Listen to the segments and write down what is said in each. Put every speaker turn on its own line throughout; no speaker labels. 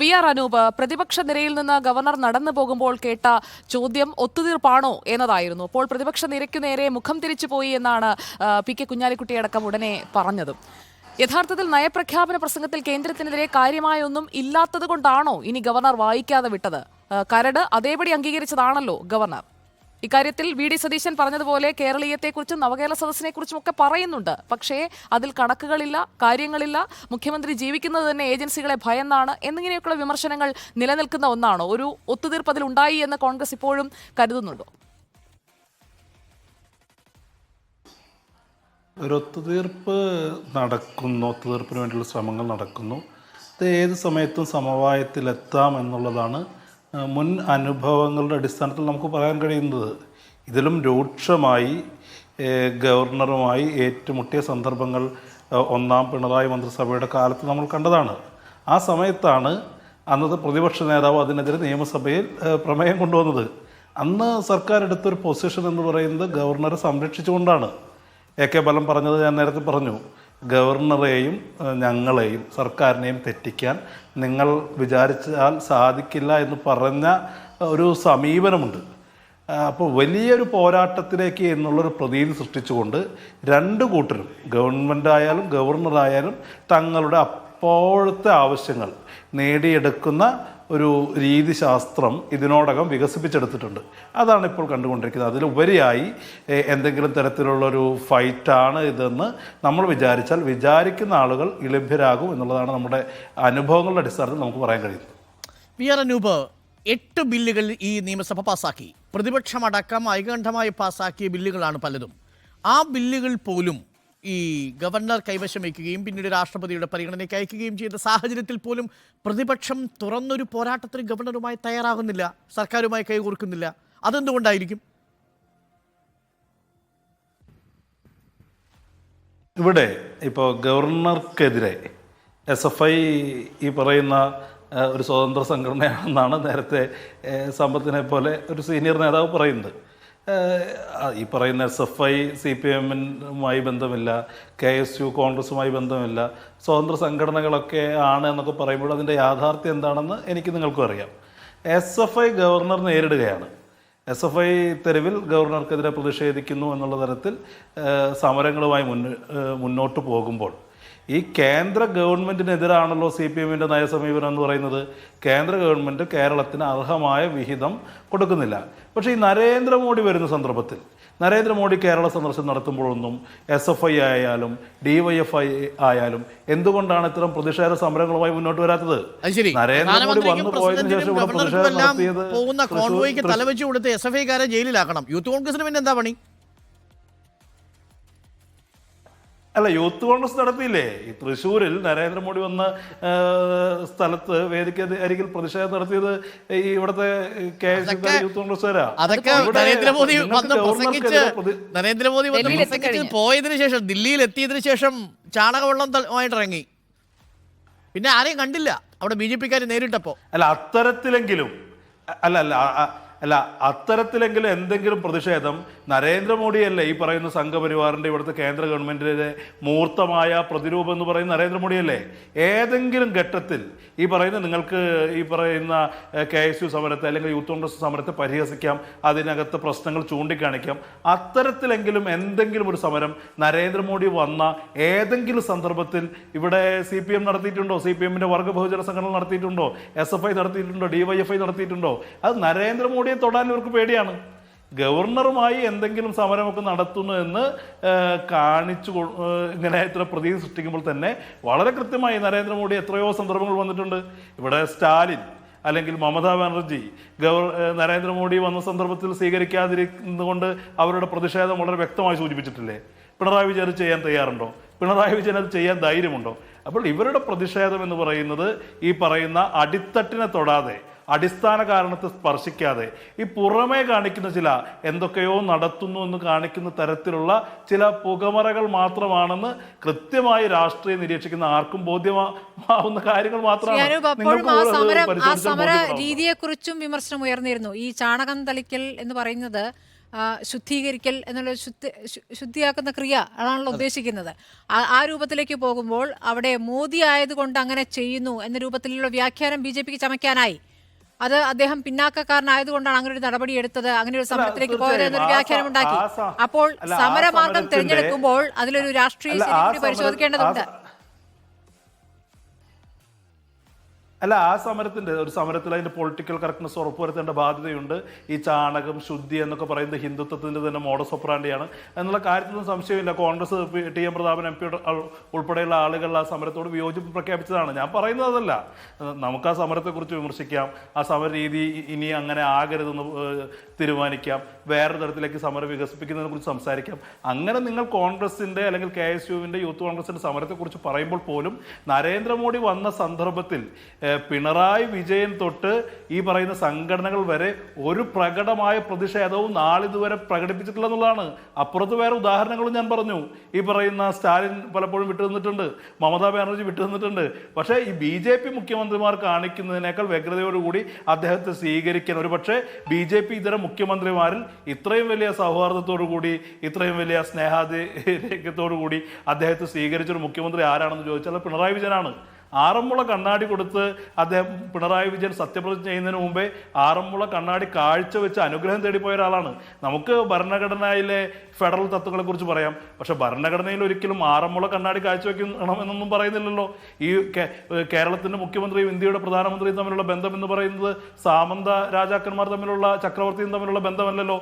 V R Anoop പ്രതിപക്ഷ നിരയിൽ നിന്ന് ഗവർണർ നടന്നു പോകുമ്പോൾ കേട്ട ചോദ്യം ഒത്തുതീർപ്പാണോ എന്നതായിരുന്നു. അപ്പോൾ പ്രതിപക്ഷ നിരയ്ക്കു നേരെ മുഖം തിരിച്ചു പോയി എന്നാണ് പി കെ കുഞ്ഞാലിക്കുട്ടി അടക്കം ഉടനെ പറഞ്ഞതും. യഥാർത്ഥത്തിൽ നയപ്രഖ്യാപന പ്രസംഗത്തിൽ കേന്ദ്രത്തിനെതിരെ കാര്യമായൊന്നും ഇല്ലാത്തത് കൊണ്ടാണോ ഇനി ഗവർണർ വായിക്കാതെ വിട്ടത്? കരട് അതേപടി അംഗീകരിച്ചതാണല്ലോ ഗവർണർ. ഇക്കാര്യത്തിൽ വി ഡി സതീശൻ പറഞ്ഞതുപോലെ കേരളീയത്തെക്കുറിച്ചും നവകേരള സദസ്സിനെക്കുറിച്ചും ഒക്കെ പറയുന്നുണ്ട്. പക്ഷേ അതിൽ കണക്കുകളില്ല കാര്യങ്ങളില്ല. മുഖ്യമന്ത്രി ജീവിക്കുന്നത് തന്നെ ഏജൻസികളെ ഭയന്നാണ്. എന്നിങ്ങനെയൊക്കെയുള്ള വിമർശനങ്ങൾ നിലനിൽക്കുന്ന ഒന്നാണോ? ഒരു ഒത്തുതീർപ്പ് അതിൽ ഉണ്ടായി എന്ന് കോൺഗ്രസ് ഇപ്പോഴും കരുതുന്നുണ്ടോ?
ഒരു ഒത്തുതീർപ്പ് നടക്കുന്നു ഒത്തുതീർപ്പിന് വേണ്ടിയുള്ള ശ്രമങ്ങൾ നടക്കുന്നു. ഇത് ഏത് സമയത്തും സമവായത്തിലെത്താം എന്നുള്ളതാണ് മുൻ അനുഭവങ്ങളുടെ അടിസ്ഥാനത്തിൽ നമുക്ക് പറയാൻ കഴിയുന്നത് ഇതിലും രൂക്ഷമായി ഗവർണറുമായി ഏറ്റുമുട്ടിയ സന്ദർഭങ്ങൾ ഒന്നാം പിണറായി മന്ത്രിസഭയുടെ കാലത്ത് നമ്മൾ കണ്ടതാണ്. ആ സമയത്താണ് അന്നത്തെ പ്രതിപക്ഷ നേതാവ് അതിനെതിരെ നിയമസഭയിൽ പ്രമേയം കൊണ്ടുവന്നത്. അന്ന് സർക്കാർ എടുത്തൊരു പൊസിഷൻ എന്ന് പറയുന്നത് ഗവർണറെ സംരക്ഷിച്ചുകൊണ്ടാണ്. എ കെ ബലം പറഞ്ഞത് ഞാൻ നേരത്തെ പറഞ്ഞു. ഗവർണറെയും ഞങ്ങളെയും സർക്കാരിനെയും തെറ്റിക്കാൻ നിങ്ങൾ വിചാരിച്ചാൽ സാധിക്കില്ല എന്ന് പറഞ്ഞ ഒരു സമീപനമുണ്ട്. അപ്പോൾ വലിയൊരു പോരാട്ടത്തിലേക്ക് എന്നുള്ളൊരു പ്രതീതി സൃഷ്ടിച്ചുകൊണ്ട് രണ്ട് കൂട്ടരും ഗവൺമെന്റ് ആയാലും ഗവർണറായാലും തങ്ങളുടെ അപ്പോഴത്തെ ആവശ്യങ്ങൾ നേടിയെടുക്കുന്ന ഒരു രീതിശാസ്ത്രം ഇതിനോടകം വികസിപ്പിച്ചെടുത്തിട്ടുണ്ട്. അതാണ് ഇപ്പോൾ കണ്ടുകൊണ്ടിരിക്കുന്നത്. അതിലുപരിയായി എന്തെങ്കിലും തരത്തിലുള്ളൊരു ഫൈറ്റാണ് ഇതെന്ന് നമ്മൾ വിചാരിച്ചാൽ വിചാരിക്കുന്ന ആളുകൾ ഇളഭ്യരാകും എന്നുള്ളതാണ് നമ്മുടെ അനുഭവങ്ങളുടെ അടിസ്ഥാനത്തിൽ നമുക്ക് പറയാൻ കഴിയുന്നത്.
വി ആർ അനൂപ് എട്ട് ബില്ലുകൾ ഈ നിയമസഭ പാസാക്കി. പ്രതിപക്ഷമടക്കം ഐകണ്ഠമായി പാസാക്കിയ ബില്ലുകളാണ് പലതും. ആ ബില്ലുകൾ പോലും ഈ ഗവർണർ കൈവശം വയ്ക്കുകയും പിന്നീട് രാഷ്ട്രപതിയുടെ പരിഗണനയ്ക്ക് അയക്കുകയും ചെയ്ത സാഹചര്യത്തിൽ പോലും പ്രതിപക്ഷം തുറന്നൊരു പോരാട്ടത്തിന് ഗവർണറുമായി തയ്യാറാകുന്നില്ല സർക്കാരുമായി കൈകോർക്കുന്നില്ല. അതെന്തുകൊണ്ടായിരിക്കും?
ഇവിടെ ഇപ്പോൾ ഗവർണർക്കെതിരെ എസ് എഫ് ഐ ഈ പറയുന്ന ഒരു സ്വതന്ത്ര സംഘടനയാണെന്നാണ് നേരത്തെ സമ്പത്തിനെ പോലെ ഒരു സീനിയർ നേതാവ് പറയുന്നത്. ഈ പറയുന്ന S F I C P എമ്മുമായി ബന്ധമില്ല കെ എസ് യു കോൺഗ്രസുമായി ബന്ധമില്ല സ്വതന്ത്ര സംഘടനകളൊക്കെ ആണ് എന്നൊക്കെ പറയുമ്പോൾ അതിന്റെ യാഥാർത്ഥ്യം എന്താണെന്ന് എനിക്ക് നിങ്ങൾക്കും അറിയാം. എസ് എഫ് ഐ ഗവർണർ നേരിടുകയാണ്. എസ് എഫ് ഐ തെരുവിൽ ഗവർണർക്കെതിരെ പ്രതിഷേധിക്കുന്നു എന്നുള്ള തരത്തിൽ സമരങ്ങളുമായി മുന്ന മുന്നോട്ട് പോകുമ്പോൾ. ഈ കേന്ദ്ര ഗവൺമെന്റിനെതിരാണല്ലോ സി പി എമ്മിന്റെ നയസമീപനം എന്ന് പറയുന്നത്. കേന്ദ്ര ഗവൺമെന്റ് കേരളത്തിന് അർഹമായ വിഹിതം കൊടുക്കുന്നില്ല. പക്ഷേ ഈ നരേന്ദ്രമോദി വരുന്ന സന്ദർഭത്തിൽ നരേന്ദ്രമോദി കേരള സന്ദർശനം നടത്തുമ്പോഴൊന്നും എസ് എഫ് ഐ ആയാലും ഡി വൈ എഫ് ഐ ആയാലും എന്തുകൊണ്ടാണ് ഇത്തരം പ്രതിഷേധ സമരങ്ങളുമായി മുന്നോട്ട് വരാത്തത്? നരേന്ദ്രമോദി വന്നു പോയതിനു ശേഷം ഇവിടെ പ്രതിഷേധം നടത്തിയത്
തലവെച്ച് കൊടുത്ത് എസ് എഫ് ഐക്കാരെ ജയിലിലാക്കണം. യൂത്ത് കോൺഗ്രസിന് പിന്നെ എന്താ പണി?
അല്ല യൂത്ത് കോൺഗ്രസ് നടത്തിയില്ലേ? ഈ തൃശ്ശൂരിൽ നരേന്ദ്രമോദി വന്ന സ്ഥലത്ത് വേദിക്ക് അരികിൽ പ്രതിഷേധം നടത്തിയത് ഈ ഇവിടുത്തെ കെ എസ്
അതൊക്കെ-
യൂത്ത് കോൺഗ്രസ്സുകാരാ.
അതൊക്കെ നരേന്ദ്രമോദി പോയതിനു ശേഷം ദില്ലിയിൽ എത്തിയതിനു ശേഷം ചാണകവെള്ളം ഇറങ്ങി പിന്നെ ആരെയും കണ്ടില്ല. അവിടെ ബി ജെ പിക്കാർ നേരിട്ടപ്പോ.
അല്ല അത്തരത്തിലെങ്കിലും അല്ല അല്ല അല്ല അത്തരത്തിലെങ്കിലും എന്തെങ്കിലും പ്രതിഷേധം നരേന്ദ്രമോദിയല്ലേ ഈ പറയുന്ന സംഘപരിവാറിന്റെ ഇവിടുത്തെ കേന്ദ്ര ഗവൺമെന്റിന്റെ മൂർത്തമായ പ്രതിരൂപം എന്ന് പറയുന്ന നരേന്ദ്രമോദിയല്ലേ? ഏതെങ്കിലും ഘട്ടത്തിൽ ഈ പറയുന്ന നിങ്ങൾക്ക് ഈ പറയുന്ന കെ എസ് യു സമരത്തെ അല്ലെങ്കിൽ യൂത്ത് കോൺഗ്രസ് സമരത്തെ പരിഹസിക്കാം അതിനകത്ത് പ്രശ്നങ്ങൾ ചൂണ്ടിക്കാണിക്കാം. അത്തരത്തിലെങ്കിലും എന്തെങ്കിലും ഒരു സമരം നരേന്ദ്രമോദി വന്ന ഏതെങ്കിലും സന്ദർഭത്തിൽ ഇവിടെ സി പി എം നടത്തിയിട്ടുണ്ടോ? സി പി എമ്മിന്റെ വർഗ ബഹുജന സംഘടന നടത്തിയിട്ടുണ്ടോ? എസ് എഫ് ഐ നടത്തിയിട്ടുണ്ടോ? ഡി വൈ എഫ് ഐ നടത്തിയിട്ടുണ്ടോ? അത് നരേന്ദ്രമോദിയെ തൊടാൻ ഇവർക്ക് പേടിയാണ്. ഗവർണറുമായി എന്തെങ്കിലും സമരമൊക്കെ നടത്തുന്നു എന്ന് കാണിച്ചു ഇങ്ങനെ ഇത്ര പ്രതീതി സൃഷ്ടിക്കുമ്പോൾ തന്നെ വളരെ കൃത്യമായി നരേന്ദ്രമോദി എത്രയോ സന്ദർഭങ്ങൾ വന്നിട്ടുണ്ട്. ഇവിടെ സ്റ്റാലിൻ അല്ലെങ്കിൽ മമതാ ബാനർജി ഗവർ നരേന്ദ്രമോദി വന്ന സന്ദർഭത്തിൽ സ്വീകരിക്കാതിരിക്കുന്നതുകൊണ്ട് അവരുടെ പ്രതിഷേധം വളരെ വ്യക്തമായി സൂചിപ്പിച്ചിട്ടില്ലേ? പിണറായി വിജയൻ അത് ചെയ്യാൻ തയ്യാറുണ്ടോ? പിണറായി വിജയൻ അത് ചെയ്യാൻ ധൈര്യമുണ്ടോ? അപ്പോൾ ഇവരുടെ പ്രതിഷേധം എന്ന് പറയുന്നത് ഈ പറയുന്ന അടിത്തട്ടിനെ തൊടാതെ അടിസ്ഥാന കാരണത്തെ സ്പർശിക്കാതെ ഈ പുറമേ കാണിക്കുന്ന ചില എന്തൊക്കെയോ നടത്തുന്നു എന്ന് കാണിക്കുന്ന തരത്തിലുള്ള ചില പുകമറകൾ മാത്രമാണെന്ന് കൃത്യമായി രാഷ്ട്രീയം നിരീക്ഷിക്കുന്ന ആർക്കും ബോധ്യമാവുന്ന കാര്യങ്ങൾ മാത്രമാണ്.
ഞാനും അപ്പോഴും
നിങ്ങൾക്ക്
ആ സമരം ആ സമര രീതിയെക്കുറിച്ചും വിമർശനം ഉയർന്നിരുന്നു. ഈ ചാണകം തളിക്കൽ എന്ന് പറയുന്നത് ശുദ്ധീകരിക്കൽ എന്നുള്ള ശുദ്ധി ശുദ്ധിയാക്കുന്ന ക്രിയ അതാണല്ലോ ഉദ്ദേശിക്കുന്നത്. ആ- ആ രൂപത്തിലേക്ക് പോകുമ്പോൾ അവിടെ മോദി ആയതുകൊണ്ട് അങ്ങനെ ചെയ്യുന്നു എന്ന രൂപത്തിലുള്ള വ്യാഖ്യാനം ബി ജെ പിക്ക് ചമയ്ക്കാനായി. അത് അദ്ദേഹം പിന്നാക്കക്കാരനായതുകൊണ്ടാണ് അങ്ങനെ ഒരു നടപടി എടുത്തത്. അങ്ങനെ ഒരു സമരത്തിലേക്ക് പോയത്
തീർച്ചയായും.
എന്നൊരു വ്യാഖ്യാനം ഉണ്ടാക്കി അപ്പോൾ സമരമാർഗം തിരഞ്ഞെടുക്കുമ്പോൾ അതിലൊരു രാഷ്ട്രീയ പരിശോധിക്കേണ്ടതുണ്ട്.
അല്ല ആ സമരത്തിന്റെ ഒരു സമരത്തിൽ അതിന്റെ പൊളിറ്റിക്കൽ കറക്റ്റ്നസ് ഉറപ്പുവരുത്തേണ്ട ബാധ്യതയുണ്ട്. ഈ ചാണകം ശുദ്ധി എന്നൊക്കെ പറയുന്നത് ഹിന്ദുത്വത്തിന്റെ തന്നെ മോഡസ് ഒപ്രാണ്ടിയാണ് എന്നുള്ള കാര്യത്തിലൊന്നും സംശയമില്ല. Congress T M Prathapan M P ഉൾപ്പെടെയുള്ള ആളുകൾ ആ സമരത്തോട് വിയോജിപ്പ് പ്രഖ്യാപിച്ചതാണ്. ഞാൻ പറയുന്നത് അതല്ല. നമുക്ക് ആ സമരത്തെക്കുറിച്ച് വിമർശിക്കാം. ആ സമര രീതി ഇനി അങ്ങനെ ആകരുതെന്ന് തീരുമാനിക്കാം. വേറെ തരത്തിലേക്ക് സമരം വികസിപ്പിക്കുന്നതിനെ കുറിച്ച് സംസാരിക്കാം. അങ്ങനെ നിങ്ങൾ കോൺഗ്രസിന്റെ അല്ലെങ്കിൽ കെ എസ് യുവിന്റെ യൂത്ത് കോൺഗ്രസിന്റെ സമരത്തെക്കുറിച്ച് പറയുമ്പോൾ പോലും നരേന്ദ്രമോദി വന്ന സന്ദർഭത്തിൽ പിണറായി വിജയൻ തൊട്ട് ഈ പറയുന്ന സംഘടനകൾ വരെ ഒരു പ്രകടമായ പ്രതിഷേധവും നാളിതുവരെ പ്രകടിപ്പിച്ചിട്ടില്ല എന്നുള്ളതാണ്. അപ്പുറത്ത് വേറെ ഉദാഹരണങ്ങളും ഞാൻ പറഞ്ഞു. ഈ പറയുന്ന സ്റ്റാലിൻ പലപ്പോഴും വിട്ടുനിന്നിട്ടുണ്ട് മമതാ ബാനർജി വിട്ടുനിന്നിട്ടുണ്ട് പക്ഷേ ഈ ബി ജെ പി മുഖ്യമന്ത്രിമാർ കാണിക്കുന്നതിനേക്കാൾ വ്യഗ്രതയോടുകൂടി അദ്ദേഹത്തെ സ്വീകരിക്കാൻ ഒരു പക്ഷേ ബി ജെ പി ഇതര മുഖ്യമന്ത്രിമാരിൽ ഇത്രയും വലിയ സൗഹാർദ്ദത്തോടു കൂടി ഇത്രയും വലിയ സ്നേഹാധിക്യത്തോടു കൂടി അദ്ദേഹത്തെ സ്വീകരിച്ചൊരു മുഖ്യമന്ത്രി ആരാണെന്ന് ചോദിച്ചാൽ പിണറായി വിജയനാണ്. ആറന്മുള കണ്ണാടി കൊടുത്ത് അദ്ദേഹം പിണറായി വിജയൻ സത്യപ്രതിജ്ഞ ചെയ്യുന്നതിന് മുമ്പേ ആറന്മുള കണ്ണാടി കാഴ്ച വെച്ച് അനുഗ്രഹം തേടിപ്പോയ ഒരാളാണ്. നമുക്ക് ഭരണഘടനയിലെ ഫെഡറൽ തത്വങ്ങളെ കുറിച്ച് പറയാം. പക്ഷെ ഭരണഘടനയിൽ ഒരിക്കലും ആറന്മുള കണ്ണാടി കാഴ്ചവെക്കണമെന്നൊന്നും പറയുന്നില്ലല്ലോ. ഈ കേരളത്തിന്റെ മുഖ്യമന്ത്രിയും ഇന്ത്യയുടെ പ്രധാനമന്ത്രിയും തമ്മിലുള്ള ബന്ധം എന്ന് പറയുന്നത് സാമന്ത രാജാക്കന്മാർ തമ്മിലുള്ള ചക്രവർത്തിയും തമ്മിലുള്ള ബന്ധമല്ലല്ലോ.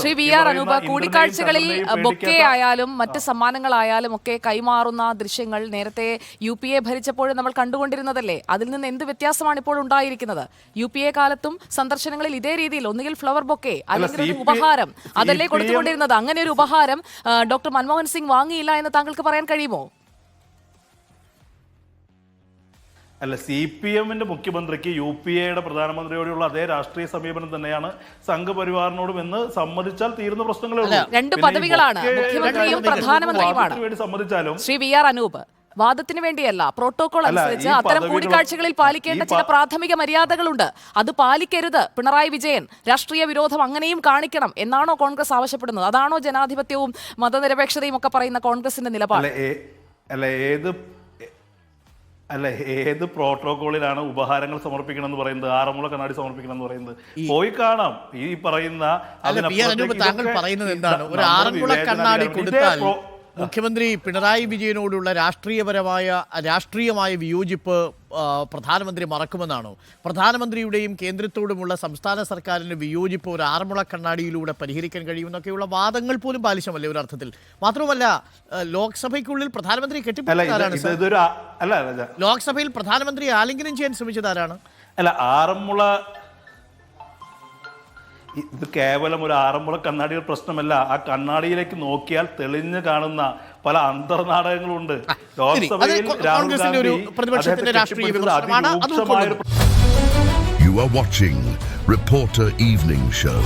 ശ്രീ വി ആർ അനൂപ് കൂടിക്കാഴ്ചകളിൽ ബൊക്കെ ആയാലും മറ്റ് സമ്മാനങ്ങളായാലും ഒക്കെ കൈമാറുന്ന ദൃശ്യങ്ങൾ നേരത്തെ യു പി എ ഭരിച്ചപ്പോൾ നമ്മൾ കണ്ടുകൊണ്ടിരുന്നതല്ലേ അതിൽ നിന്ന് എന്ത് വ്യത്യാസമാണ് ഇപ്പോൾ ഉണ്ടായിരിക്കുന്നത് യു പി എ കാലത്തും സന്ദർശനങ്ങളിൽ ഇതേ രീതിയിൽ ഒന്നുകിൽ ഫ്ലവർ ബൊക്കെ അല്ലെങ്കിൽ ഒരു ഉപഹാരം അതല്ലേ കൊടുത്തുകൊണ്ടിരുന്നത് അങ്ങനെ ഒരു ഉപഹാരം ഡോക്ടർ മൻമോഹൻ സിംഗ് വാങ്ങിയില്ല എന്ന് താങ്കൾക്ക് പറയാൻ കഴിയുമോ
അല്ല സി പി എമ്മിന്റെ മുഖ്യമന്ത്രിക്ക് യു പി എയുടെ പ്രധാനമന്ത്രിയോടുള്ള അതേ രാഷ്ട്രീയ സമീപനം തന്നെയാണ് സംഘപരിവാറിനോടും എന്ന് സമ്മതിച്ചാൽ തീരുന്ന പ്രശ്നങ്ങളേ ഉള്ളൂ.
രണ്ട് പദവികളാണ്. മുഖ്യമന്ത്രിയും പ്രധാനമന്ത്രിയുമാണ്.
സമ്മതിച്ചാലും
ശ്രീ വി ആർ അനൂപ് വാദത്തിന് വേണ്ടിയല്ല പ്രോട്ടോകോൾ അനുസരിച്ച് അത്തരം കൂടിക്കാഴ്ചകളിൽ പാലിക്കേണ്ട ചില പ്രാഥമിക മര്യാദകളുണ്ട്. അത് പാലിക്കരുത് പിണറായി വിജയൻ. രാഷ്ട്രീയ വിരോധം അങ്ങനെയും കാണിക്കണം എന്നാണോ കോൺഗ്രസ് ആവശ്യപ്പെടുന്നത്? അതാണോ ജനാധിപത്യവും മതനിരപേക്ഷതയും ഒക്കെ പറയുന്ന കോൺഗ്രസിന്റെ നിലപാട്?
അല്ല ഏത് അല്ല ഏത് പ്രോട്ടോകോളിലാണ് ഉപഹാരങ്ങൾ സമർപ്പിക്കണം എന്ന് പറയുന്നത്? ആറന്മുള കണ്ണാടി സമർപ്പിക്കണം എന്ന് പറയുന്നത് പോയി കാണാം. ഈ പറയുന്ന
താങ്കൾ പറയുന്നത് എന്താണ്? ഒരു ആറന്മുള കണ്ണാടി കൊടുത്താൽ മുഖ്യമന്ത്രി പിണറായി വിജയനോടുള്ള രാഷ്ട്രീയപരമായ രാഷ്ട്രീയമായ വിയോജിപ്പ് പ്രധാനമന്ത്രി മറക്കുമെന്നാണോ? പ്രധാനമന്ത്രിയുടെയും കേന്ദ്രത്തോടുമുള്ള സംസ്ഥാന സർക്കാരിന്റെ വിയോജിപ്പ് ഒരു ആറന്മുള കണ്ണാടിയിലൂടെ പരിഹരിക്കാൻ കഴിയുമെന്നൊക്കെയുള്ള വാദങ്ങൾ പോലും പാലിശമല്ലേ ഒരു അർത്ഥത്തിൽ? മാത്രമല്ല ലോക്സഭയ്ക്കുള്ളിൽ പ്രധാനമന്ത്രി കെട്ടിപ്പിടിച്ചതാരാണ് ലോക്സഭയിൽ പ്രധാനമന്ത്രി ആലിംഗനം ചെയ്യാൻ ശ്രമിച്ചതാരാണ്?
അല്ല ആറന്മുള ഇത് കേവലം ഒരു ആറന്മുള കണ്ണാടിയുടെ പ്രശ്നമല്ല. ആ കണ്ണാടിയിലേക്ക് നോക്കിയാൽ തെളിഞ്ഞു കാണുന്ന പല അന്തർനാടകങ്ങളുണ്ട്. ലോക്സഭയിൽ രാഹുൽ
ഒരു
ഗാന്ധി
പ്രതിപക്ഷത്തിന്റെ
അദ്ദേഹത്തെ കെട്ടിപ്പിടിച്ചത് അതിരൂക്ഷമായ
Reporter Evening Show.